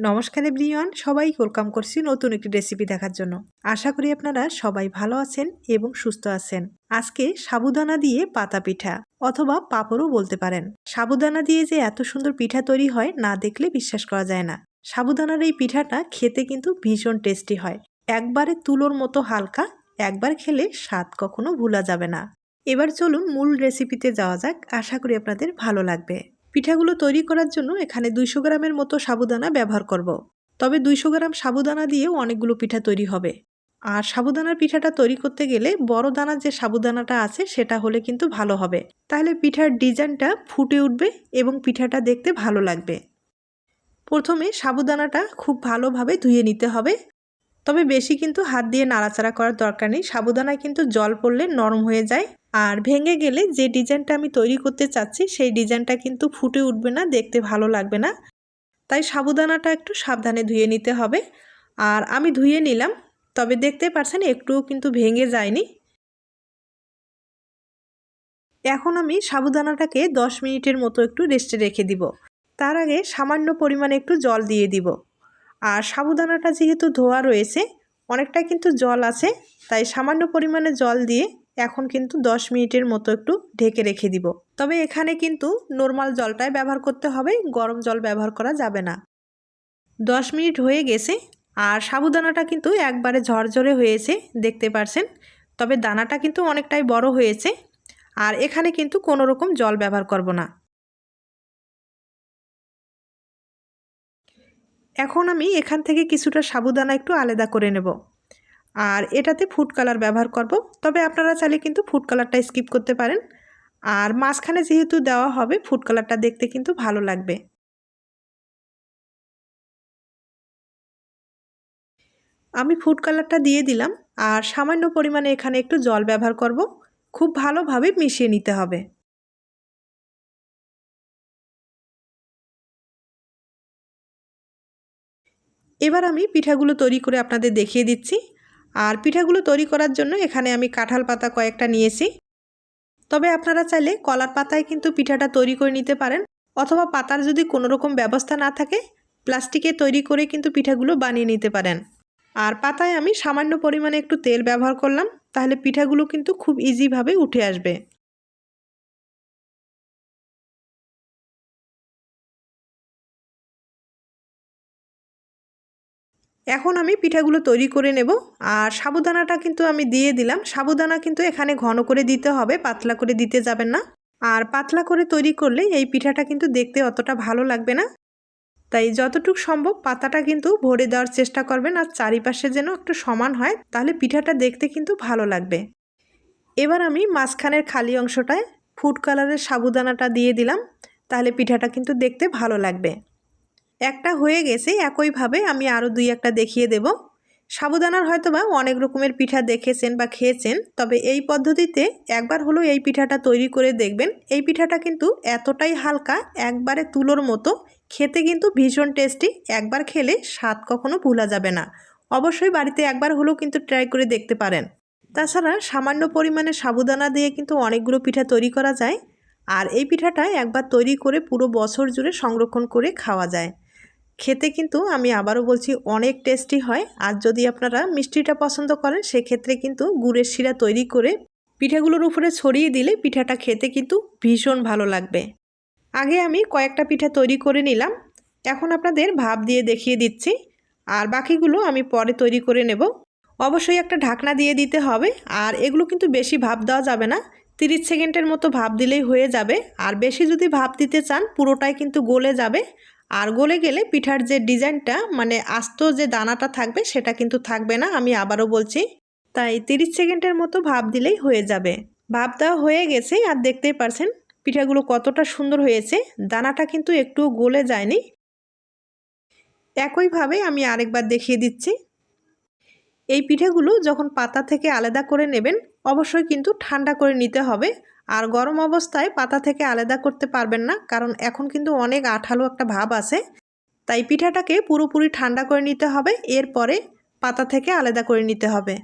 নমস্কার এভরিওয়ান সবাই ওয়েলকাম করছি নতুন একটি রেসিপি দেখার জন্য। আশা করি আপনারা সবাই ভালো আছেন এবং সুস্থ আছেন। আজকে সাবুদানা দিয়ে পাতা পিঠা, অথবা পাপড়ও বলতে পারেন। সাবুদানা দিয়ে যে এত সুন্দর পিঠা তৈরি হয়, না দেখলে বিশ্বাস করা যায় না। সাবুদানার এই পিঠাটা খেতে কিন্তু ভীষণ টেস্টি হয়। একবারে তুলোর মতো হালকা, একবার খেলে স্বাদ কখনো ভোলা যাবে না। এবার চলুন মূল রেসিপিতে যাওয়া যাক। আশা করি আপনাদের ভালো লাগবে। পিঠাগুলো তৈরি করার জন্য এখানে দুইশো গ্রামের মতো সাবুদানা ব্যবহার করব। তবে দুইশো গ্রাম সাবুদানা দিয়েও অনেকগুলো পিঠা তৈরি হবে। আর সাবুদানার পিঠাটা তৈরি করতে গেলে বড় দানার যে সাবুদানাটা আছে সেটা হলে কিন্তু ভালো হবে। তাহলে পিঠার ডিজাইনটা ফুটে উঠবে এবং পিঠাটা দেখতে ভালো লাগবে। প্রথমে সাবুদানাটা খুব ভালোভাবে ধুয়ে নিতে হবে। তবে বেশি কিন্তু হাত দিয়ে নাড়াচাড়া করার দরকার নেই। সাবুদানায় কিন্তু জল পড়লে নরম হয়ে যায়। আর ভেঙে গেলে যে ডিজাইনটা আমি তৈরি করতে চাচ্ছি, সেই ডিজাইনটা কিন্তু ফুটে উঠবে না, দেখতে ভালো লাগবে না। তাই সাবুদানাটা একটু সাবধানে ধুয়ে নিতে হবে। আর আমি ধুয়ে নিলাম, তবে দেখতে পারছেন একটুও কিন্তু ভেঙে যায়নি। এখন আমি সাবুদানাটাকে দশ মিনিটের মতো একটু রেস্টে রেখে দিব। তার আগে সামান্য পরিমাণে একটু জল দিয়ে দিব। আর সাবুদানাটা যেহেতু ধোয়া রয়েছে, অনেকটা কিন্তু জল আছে, তাই সামান্য পরিমাণে জল দিয়ে এখন কিন্তু 10 মিনিটের মতো একটু ঢেকে রেখে দিব। তবে এখানে কিন্তু নর্মাল জলটাই ব্যবহার করতে হবে, গরম জল ব্যবহার করা যাবে না। 10 মিনিট হয়ে গেছে আর সাবুদানাটা কিন্তু একবারে ঝরঝরে হয়েছে, দেখতে পারছেন? তবে দানাটা কিন্তু অনেকটাই বড় হয়েছে আর এখানে কিন্তু কোনো রকম জল ব্যবহার করব না। এখন আমি এখান থেকে কিছুটা সাবুদানা একটু আলাদা করে নেব। আর এটাতে ফুড কালার ব্যবহার করব, তবে আপনারা চাইলে কিন্তু ফুড কালারটা স্কিপ করতে পারেন। আর মাঝখানে যেহেতু দেওয়া হবে ফুড কালারটা দেখতে কিন্তু ভালো লাগবে। আমি ফুড কালারটা দিয়ে দিলাম, আর সামান্য পরিমাণে এখানে একটু জল ব্যবহার করব। খুব ভালোভাবে মিশিয়ে নিতে হবে। এবার আমি পিঠাগুলো তৈরি করে আপনাদের দেখিয়ে দিচ্ছি। আর পিঠাগুলো তৈরি করার জন্য এখানে আমি কাঁঠাল পাতা কয়েকটা নিয়েছি। তবে আপনারা চাইলে কলার পাতায় কিন্তু পিঠাটা তৈরি করে নিতে পারেন অথবা পাতার যদি কোনো রকম ব্যবস্থা না থাকে, প্লাস্টিকে তৈরি করে কিন্তু পিঠাগুলো বানিয়ে নিতে পারেন। আর পাতায় আমি সামান্য পরিমাণে একটু তেল ব্যবহার করলাম, তাহলে পিঠাগুলো কিন্তু খুব ইজিভাবে উঠে আসবে। এখন আমি পিঠাগুলো তৈরি করে নেব। আর সাবুদানাটা কিন্তু আমি দিয়ে দিলাম। সাবুদানা কিন্তু এখানে ঘন করে দিতে হবে, পাতলা করে দিতে যাবেন না। আর পাতলা করে তৈরি করলে এই পিঠাটা কিন্তু দেখতে অতটা ভালো লাগবে না। তাই যতটুক সম্ভব পাতাটা কিন্তু ভরে দেওয়ার চেষ্টা করবেন আর চারিপাশে যেন একটু সমান হয়, তাহলে পিঠাটা দেখতে কিন্তু ভালো লাগবে। এবার আমি মাঝখানের খালি অংশটায় ফুড কালারের সাবুদানাটা দিয়ে দিলাম, তাহলে পিঠাটা কিন্তু দেখতে ভালো লাগবে। একটা হয়ে গেছে, একইভাবে আমি আরও দুই একটা দেখিয়ে দেব। সাবুদানার হয়তো বা অনেক রকমের পিঠা দেখেছেন বা খেয়েছেন, তবে এই পদ্ধতিতে একবার হলেও এই পিঠাটা তৈরি করে দেখবেন। এই পিঠাটা কিন্তু এতটাই হালকা, একবারে তুলোর মতো, খেতে কিন্তু ভীষণ টেস্টি, একবার খেলে স্বাদ কখনো ভুলা যাবে না। অবশ্যই বাড়িতে একবার হলেও কিন্তু ট্রাই করে দেখতে পারেন। তাছাড়া সামান্য পরিমাণে সাবুদানা দিয়ে কিন্তু অনেকগুলো পিঠা তৈরি করা যায়, আর এই পিঠাটা একবার তৈরি করে পুরো বছর জুড়ে সংরক্ষণ করে খাওয়া যায়। খেতে কিন্তু আমি আবারও বলছি অনেক টেস্টি হয়। আর যদি আপনারা মিষ্টিটা পছন্দ করেন, সেক্ষেত্রে কিন্তু গুড়ের শিরা তৈরি করে পিঠাগুলোর উপরে ছড়িয়ে দিলে পিঠাটা খেতে কিন্তু ভীষণ ভালো লাগবে। আগে আমি কয়েকটা পিঠা তৈরি করে নিলাম। এখন আপনাদের ভাব দিয়ে দেখিয়ে দিচ্ছি। আর বাকিগুলো আমি পরে তৈরি করে নেব। অবশ্যই একটা ঢাকনা দিয়ে দিতে হবে। আর এগুলো কিন্তু বেশি ভাব দেওয়া যাবে না। তিরিশ সেকেন্ডের মতো ভাব দিলেই হয়ে যাবে। আর বেশি যদি ভাব দিতে চান, পুরোটাই কিন্তু গলে যাবে। আর গলে গেলে পিঠার যে ডিজাইনটা মানে আস্ত যে দানাটা থাকবে সেটা কিন্তু থাকবে না, আমি আবারও বলছি। তাই তিরিশ সেকেন্ডের মতো ভাব দিলেই হয়ে যাবে। ভাব দেওয়া হয়ে গেছে আর দেখতেই পারছেন পিঠাগুলো কতটা সুন্দর হয়েছে, দানাটা কিন্তু একটু গলে যায়নি। একইভাবে আমি আরেকবার দেখিয়ে দিচ্ছি। এই পিঠেগুলো যখন পাতা থেকে আলাদা করে নেবেন, অবশ্যই কিন্তু ঠান্ডা করে নিতে হবে। আর গরম অবস্থায় পাতা থেকে আলাদা করতে পারবেন না, কারণ এখন কিন্তু অনেক আঠালো একটা ভাব আছে। তাই পিঠাটাকে পুরোপুরি ঠান্ডা করে নিতে হবে, এরপরে পাতা থেকে আলাদা করে নিতে হবে।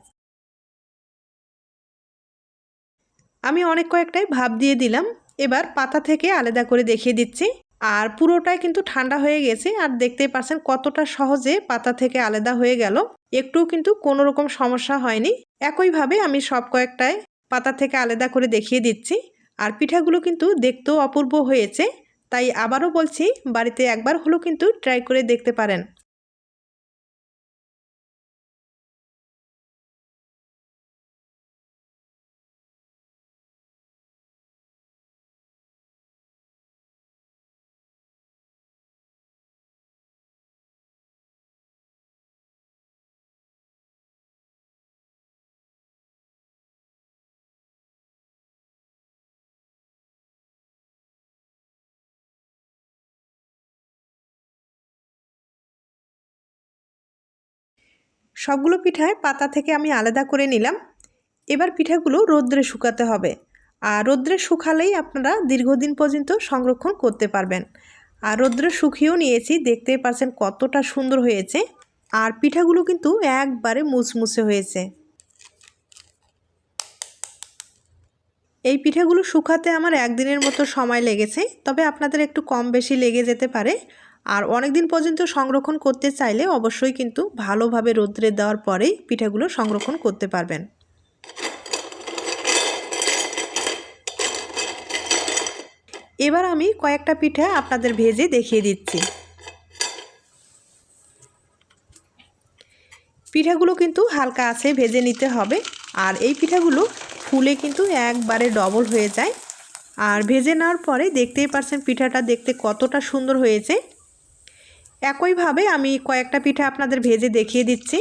আমি অনেক কয়েকটাই ভাব দিয়ে দিলাম, এবার পাতা থেকে আলাদা করে দেখিয়ে দিচ্ছি। আর পুরোটাই কিন্তু ঠান্ডা হয়ে গেছে, আর দেখতেই পাচ্ছেন কতটা সহজে পাতা থেকে আলাদা হয়ে গেল। একটুও কিন্তু কোনো রকম সমস্যা হয়নি। একইভাবে আমি সব কয়েকটায় পাতা থেকে আলাদা করে দেখিয়ে দিচ্ছি। আর পিঠাগুলো কিন্তু দেখতেও অপূর্ব হয়েছে, তাই আবারও বলছি, বাড়িতে একবার হলেও কিন্তু ট্রাই করে দেখতে পারেন। সবগুলো পিঠায় পাতা থেকে আমি আলাদা করে নিলাম। এবার পিঠাগুলো রোদ্রে শুকাতে হবে। আর রোদ্রে শুকালেই আপনারা দীর্ঘদিন পর্যন্ত সংরক্ষণ করতে পারবেন। আর রোদ্রে শুকিয়েও নিয়েছি, দেখতেই পারছেন কতটা সুন্দর হয়েছে। আর পিঠাগুলো কিন্তু একবারে মুচমুচে হয়েছে। এই পিঠাগুলো শুকাতে আমার একদিনের মতো সময় লেগেছে, তবে আপনাদের একটু কম বেশি লেগে যেতে পারে। আর অনেক দিন পর্যন্ত সংরক্ষণ করতে চাইলে অবশ্যই কিন্তু ভালোভাবে রোদ্রে দেওয়ার পরেই পিঠাগুলো সংরক্ষণ করতে পারবেন। এবার আমি কয়েকটা পিঠা আপনাদের ভেজে দেখিয়ে দিচ্ছি। পিঠাগুলো কিন্তু হালকা আছে, ভেজে নিতে হবে। আর এই পিঠাগুলো ফুলে কিন্তু একবারে ডবল হয়ে যায়। আর ভেজে নেওয়ার পরে দেখতেই পারছেন পিঠাটা দেখতে কতটা সুন্দর হয়েছে। একইভাবে আমি কয়েকটা পিঠা আপনাদের ভেজে দেখিয়ে দিচ্ছি।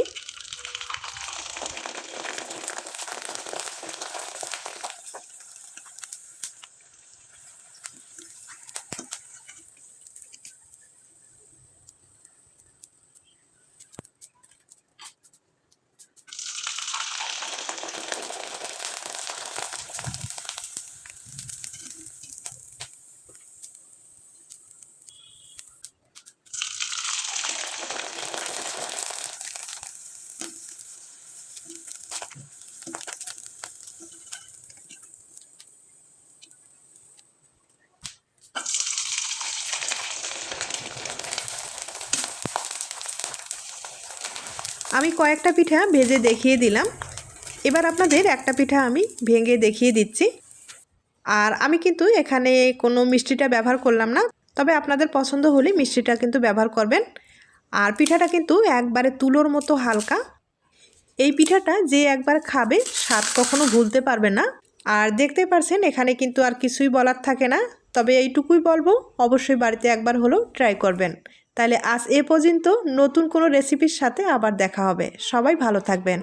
আমি কয়েকটা পিঠা ভেজে দেখিয়ে দিলাম। এবার আপনাদের একটা পিঠা আমি ভেঙে দেখিয়ে দিচ্ছি। আর আমি কিন্তু এখানে কোনো মিষ্টিটা ব্যবহার করলাম না, তবে আপনাদের পছন্দ হলে মিষ্টিটা কিন্তু ব্যবহার করবেন। আর পিঠাটা কিন্তু একবারে তুলোর মতো হালকা। এই পিঠাটা যে একবার খাবে, স্বাদ কখনো ভুলতে পারবে না। আর দেখতে পারছেন, এখানে কিন্তু আর কিছুই বলার থাকে না। তবে এইটুকুই বলব, অবশ্যই বাড়িতে একবার হলেও ট্রাই করবেন। তাহলে আজ এ পর্যন্ত নতুন কোনো রেসিপির সাথে আবার দেখা হবে। সবাই ভালো থাকবেন।